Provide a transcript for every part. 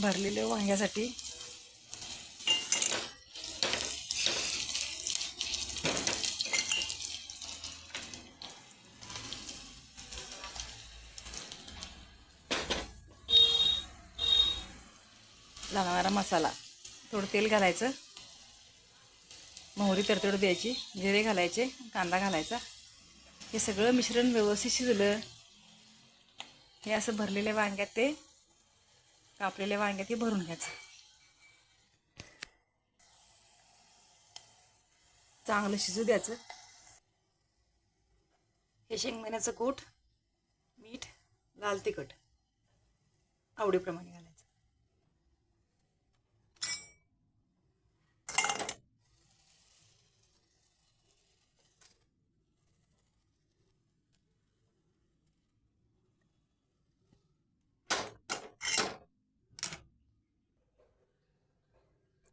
भरलेल्या वांग्यासाठी. लागणारा मसाला. थोडं तेल घालायचं. मोहरी तडतड द्यायची. जिरे घालायचे. कांदा घालायचा. हे सगळं मिश्रण व्यवस्थित शिजलं. हे असं भरलेल्या वांग्यात ते कापलेल्या वांग्यात हे भरून घ्यायचं. चांगलं शिजू द्यायचं. हे शेंगदाण्याचं कूट मीठ लाल तिखट आवडीप्रमाणे घालायचं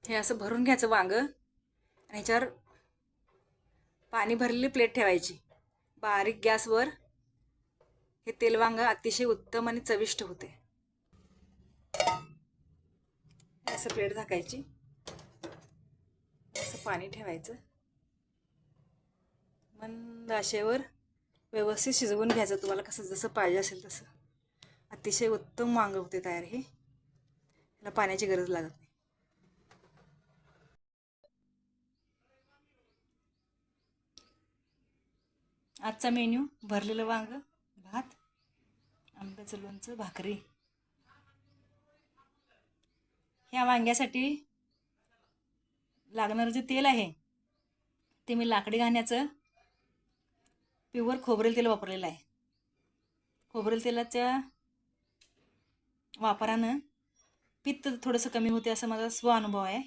हे असं भरून घ्यायचं वांगं आणि ह्याच्यावर पाणी भरलेली प्लेट ठेवायची. बारीक गॅसवर हे तेल वांगं अतिशय उत्तम आणि चविष्ट होते. असं प्लेट झाकायची. असं पाणी ठेवायचं. मंद आशेवर व्यवस्थित शिजवून घ्यायचं. तुम्हाला कसं जसं पाहिजे असेल तसं. अतिशय उत्तम वांग होते तयार हे. याला पाण्याची गरज लागत नाही. आजचा मेन्यू भरलेलं वांग भात आंब्याचं लोणचं भाकरी. ह्या वांग्यासाठी लागणारं जे तेल आहे ते मी लाकडी घाण्याचं प्युअर खोबरेल तेल वापरलेलं आहे. खोबरेल तेलाच्या वापरानं पित्त थोडंसं कमी होते असा माझा स्व अनुभव आहे.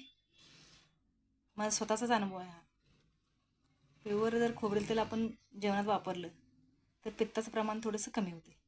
माझा स्वतःचाच अनुभव आहे हा. प्युअर जर खोबरेल तेल आपण जेवणात वापरलं तर पित्ताचं प्रमाण थोडंसं कमी होते